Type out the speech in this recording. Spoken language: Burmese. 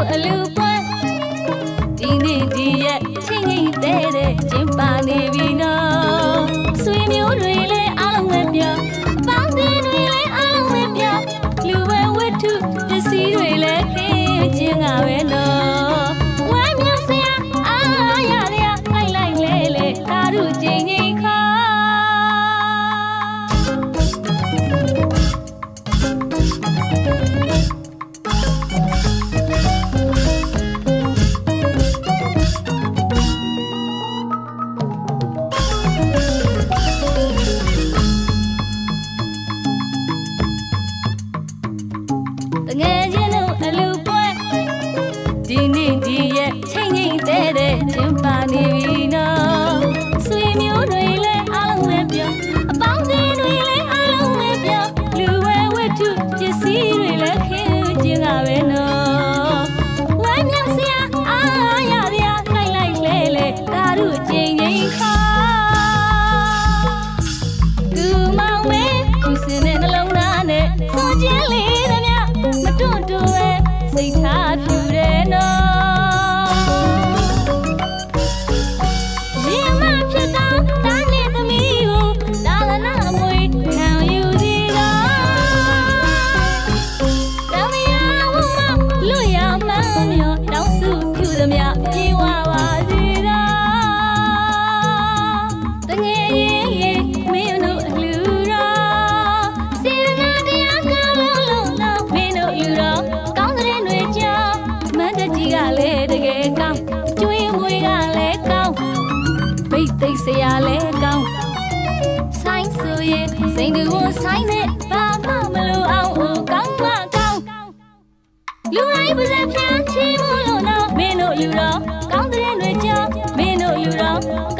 တို့အလူပွဲဒီနေ့ဒီရက်ချင်းချင်းတဲ့တဲ့ကျင်းပါနေပြီ ကူစင်တဲ့နှလုံးသားနဲ့စွန်ကျင်းလေးသမျှမတွန့်တူပဲစိတ်ထားဖြူတယ်နော်ရင်မဖြစ်တာတားနဲ့သမီးကိုလာလနာအမွေခံယူစီတာတမယာဝမလွတ်ရမှန်းမျောတောင်းစုဖြူသမျှပြေဝ လည်းတကယ်ကောင်းကျွေးမွေးကလည်းကောင်းဘိတ်သိက်စရာလည်းကောင်းဆိုင်ဆိုရင်စိန်တူဝန်ဆိုင်နဲ့ဘာမှမလိုအောင်ဟိုကောင်းမကောင်းလူတိုင်းပါစေဖြန်းချီမှုလို့တော့မင်းတို့လူတော့ကောင်းတဲ့တွေကြောင့်မင်းတို့လူတော့ကောင်း